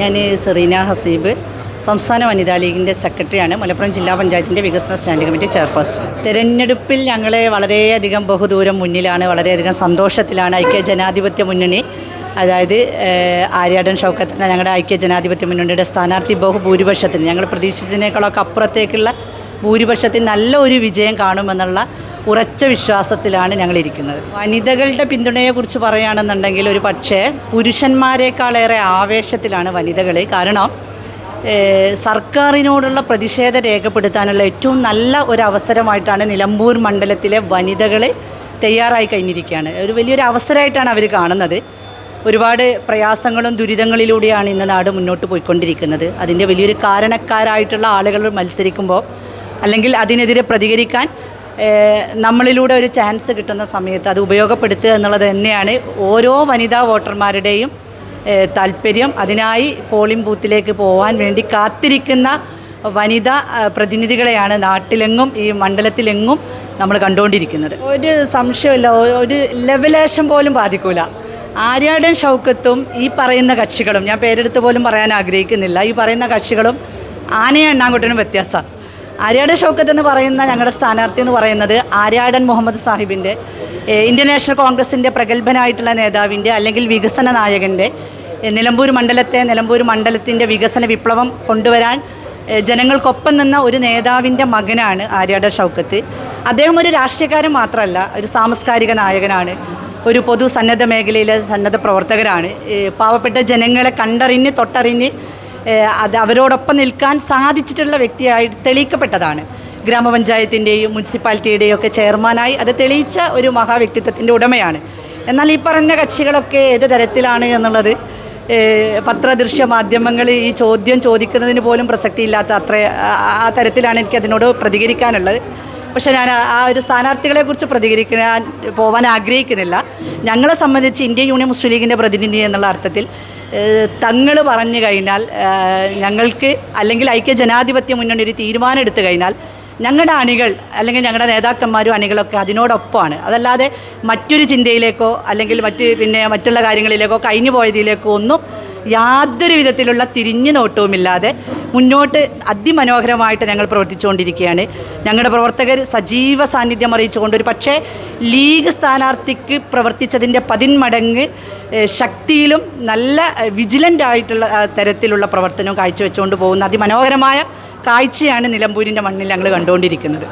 ഞാൻ സെറീന ഹസീബ് സംസ്ഥാന വനിതാ ലീഗിന്റെ സെക്രട്ടറിയാണ് മലപ്പുറം ജില്ലാ പഞ്ചായത്തിന്റെ വികസന സ്റ്റാൻഡിംഗ് കമ്മിറ്റി ചെയർപേഴ്സൺ. തെരഞ്ഞെടുപ്പിൽ ഞങ്ങൾ വളരെയധികം ബഹുദൂരം മുന്നിലാണ് വളരെയധികം സന്തോഷത്തിലാണ് ഐക്യ ജനാധിപത്യ മുന്നണി. അതായത് ആര്യാടൻ ഷൗക്കത്ത് ഞങ്ങളുടെ ഐക്യ ജനാധിപത്യ മുന്നണിയുടെ സ്ഥാനാർത്ഥി ബഹുഭൂരിപക്ഷത്തിന്. ഞങ്ങൾ പ്രതീക്ഷിച്ചതിനേക്കാളൊക്കെ അപ്പുറത്തേക്കുള്ള ഭൂരിപക്ഷത്തിൽ നല്ല ഒരു വിജയം കാണുമെന്നുള്ള ഉറച്ച വിശ്വാസത്തിലാണ് ഞങ്ങളിരിക്കുന്നത്. വനിതകളുടെ പിന്തുണയെക്കുറിച്ച് പറയുകയാണെന്നുണ്ടെങ്കിൽ ഒരു പക്ഷേ പുരുഷന്മാരെക്കാളേറെ ആവേശത്തിലാണ് വനിതകൾ. കാരണം സർക്കാരിനോടുള്ള പ്രതിഷേധ രേഖപ്പെടുത്താനുള്ള ഏറ്റവും നല്ല ഒരു അവസരമായിട്ടാണ് നിലമ്പൂർ മണ്ഡലത്തിലെ വനിതകൾ തയ്യാറായി കഴിഞ്ഞിരിക്കുകയാണ്. ഒരു വലിയൊരു അവസരമായിട്ടാണ് അവർ കാണുന്നത്. ഒരുപാട് പ്രയാസങ്ങളും ദുരിതങ്ങളിലൂടെയാണ് ഇന്ന് നാട് മുന്നോട്ട് പോയിക്കൊണ്ടിരിക്കുന്നത്. അതിന്റെ വലിയൊരു കാരണക്കാരായിട്ടുള്ള ആളുകൾ മത്സരിക്കുമ്പോൾ അല്ലെങ്കിൽ അതിനെതിരെ പ്രതികരിക്കാൻ നമ്മളിലൂടെ ഒരു ചാൻസ് കിട്ടുന്ന സമയത്ത് അത് ഉപയോഗപ്പെടുത്തുക എന്നുള്ളത് തന്നെയാണ് ഓരോ വനിതാ വോട്ടർമാരുടെയും താല്പര്യം. അതിനായി പോളിംഗ് ബൂത്തിലേക്ക് പോകാൻ വേണ്ടി കാത്തിരിക്കുന്ന വനിതാ പ്രതിനിധികളെയാണ് നാട്ടിലെങ്ങും ഈ മണ്ഡലത്തിലെങ്ങും നമ്മൾ കണ്ടുകൊണ്ടിരിക്കുന്നത്. ഒരു സംശയമില്ല ഒരു ലെവലേഷൻ പോലും ബാധിക്കൂല. ആര്യാടൻ ഷൗക്കത്തും ഈ പറയുന്ന കക്ഷികളും ഞാൻ പേരെടുത്ത് പോലും പറയാൻ ആഗ്രഹിക്കുന്നില്ല. ഈ പറയുന്ന കക്ഷികളും ആനയെ എണ്ണാങ്കുട്ടനും വ്യത്യാസമാണ്. ആര്യാടൻ ഷൗക്കത്ത് എന്ന് പറയുന്ന ഞങ്ങളുടെ സ്ഥാനാർത്ഥി എന്ന് പറയുന്നത് ആര്യാടൻ മുഹമ്മദ് സാഹിബിന്റെ ഇന്ത്യൻ നാഷണൽ കോൺഗ്രസിന്റെ പ്രഗത്ഭനായിട്ടുള്ള നേതാവിന്റെ അല്ലെങ്കിൽ വികസന നായകന്റെ നിലമ്പൂർ മണ്ഡലത്തെ നിലമ്പൂർ മണ്ഡലത്തിന്റെ വികസന വിപ്ലവം കൊണ്ടുവരാൻ ജനങ്ങൾക്കൊപ്പം നിന്ന ഒരു നേതാവിന്റെ മകനാണ് ആര്യാടൻ ഷൗക്കത്ത്. അദ്ദേഹം ഒരു രാഷ്ട്രീയക്കാരൻ മാത്രമല്ല ഒരു സാംസ്കാരിക നായകനാണ് ഒരു പൊതു സന്നദ്ധ മേഖലയിലെ സന്നദ്ധ പ്രവർത്തകരാണ്. പാവപ്പെട്ട ജനങ്ങളെ കണ്ടറിഞ്ഞ് തൊട്ടറിഞ്ഞ് അത് അവരോടൊപ്പം നിൽക്കാൻ സാധിച്ചിട്ടുള്ള വ്യക്തിയായി തെളിയിക്കപ്പെട്ടതാണ്. ഗ്രാമപഞ്ചായത്തിന്റെയും മുനിസിപ്പാലിറ്റിയുടെയും ഒക്കെ ചെയർമാനായി അത് തെളിയിച്ച ഒരു മഹാവ്യക്തിത്വത്തിന്റെ ഉടമയാണ്. എന്നാൽ ഈ പറഞ്ഞ കക്ഷികളൊക്കെ ഏത് തരത്തിലാണ് എന്നുള്ളത് പത്രദൃശ്യ മാധ്യമങ്ങൾ ഈ ചോദ്യം ചോദിക്കുന്നതിന് പോലും പ്രസക്തിയില്ലാത്ത അത്ര ആ- തരത്തിലാണ് എനിക്ക് അതിനോട് പ്രതികരിക്കാനുള്ളത്. പക്ഷേ ഞാൻ ആ ഒരു സ്ഥാനാർത്ഥികളെക്കുറിച്ച് പ്രതികരിക്കാൻ പോകാൻ ആഗ്രഹിക്കുന്നില്ല. ഞങ്ങളെ സംബന്ധിച്ച് ഇന്ത്യൻ യൂണിയൻ മുസ്ലിം ലീഗിന്റെ പ്രതിനിധി എന്നുള്ള അർത്ഥത്തിൽ തങ്ങൾ പറഞ്ഞു കഴിഞ്ഞാൽ ഞങ്ങൾക്ക് അല്ലെങ്കിൽ ഐക്യ ജനാധിപത്യ മുന്നണി ഒരു തീരുമാനം എടുത്തു കഴിഞ്ഞാൽ ഞങ്ങളുടെ അണികൾ അല്ലെങ്കിൽ ഞങ്ങളുടെ നേതാക്കന്മാരും അണികളൊക്കെ അതിനോടൊപ്പമാണ്. അതല്ലാതെ മറ്റൊരു ചിന്തയിലേക്കോ അല്ലെങ്കിൽ മറ്റ് പിന്നെ മറ്റുള്ള കാര്യങ്ങളിലേക്കോ കഴിഞ്ഞു പോയതിലേക്കോ ഒന്നും യാതൊരു വിധത്തിലുള്ള തിരിഞ്ഞു നോട്ടവുമില്ലാതെ മുന്നോട്ട് അതിമനോഹരമായിട്ട് ഞങ്ങൾ പ്രവർത്തിച്ചുകൊണ്ടിരിക്കുകയാണ്. ഞങ്ങളുടെ പ്രവർത്തകർ സജീവ സാന്നിധ്യം അറിയിച്ചുകൊണ്ട് ഒരു പക്ഷേ ലീഗ് സ്ഥാനാർത്ഥിക്ക് പ്രവർത്തിച്ചതിന്റെ പതിന്മടങ്ങ് ശക്തിയിലും നല്ല വിജിലന്റ് ആയിട്ടുള്ള തരത്തിലുള്ള പ്രവർത്തനവും കാഴ്ചവെച്ചുകൊണ്ട് പോകുന്ന അതിമനോഹരമായ കാഴ്ചയാണ് നിലമ്പൂരിന്റെ മണ്ണിൽ ഞങ്ങൾ കണ്ടുകൊണ്ടിരിക്കുന്നത്.